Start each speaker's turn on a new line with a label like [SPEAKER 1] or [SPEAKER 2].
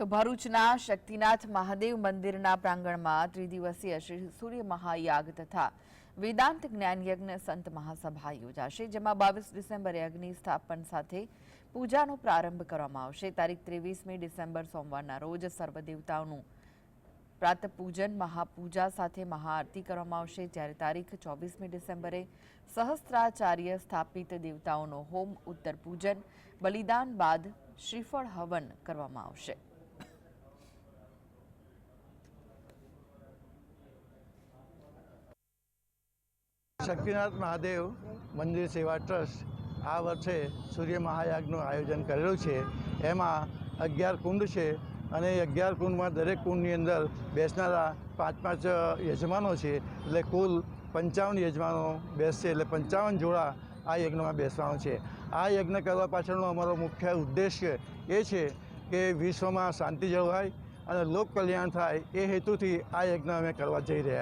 [SPEAKER 1] તો ભરૂચના શક્તિનાથ મહાદેવ મંદિરના પ્રાંગણમાં ત્રિદિવસીય શ્રી સૂર્ય મહાયાગ તથા વેદાંત જ્ઞાન યજ્ઞ સંત મહાસભા યોજાશે, જેમાં બાવીસ ડિસેમ્બરે અગ્નિ સ્થાપન સાથે પૂજાનો પ્રારંભ કરવામાં આવશે. તારીખ ત્રેવીસમી ડિસેમ્બર સોમવારના રોજ સર્વદેવતાઓનું પ્રાત પૂજન, મહાપૂજા સાથે મહાઆરતી કરવામાં આવશે. જ્યારે તારીખ ચોવીસમી ડિસેમ્બરે સહસ્ત્રાચાર્ય સ્થાપિત દેવતાઓનો હોમ, ઉત્તર પૂજન, બલિદાન બાદ શ્રીફળ હવન કરવામાં આવશે.
[SPEAKER 2] શક્તિનાથ મહાદેવ મંદિર સેવા ટ્રસ્ટ આ વર્ષે સૂર્ય મહાયાગનું આયોજન કરેલું છે. એમાં અગિયાર કુંડ છે અને અગિયાર કુંડમાં દરેક કુંડની અંદર બેસનારા પાંચ પાંચ યજમાનો છે. એટલે કુલ પંચાવન યજમાનો બેસશે, એટલે પંચાવન જોડા આ યજ્ઞમાં બેસવાનો છે. આ યજ્ઞ કરવા પાછળનો અમારો મુખ્ય ઉદ્દેશ્ય એ છે કે વિશ્વમાં શાંતિ જળવાય અને લોક કલ્યાણ થાય. એ હેતુથી આ યજ્ઞ અમે કરવા જઈ રહ્યા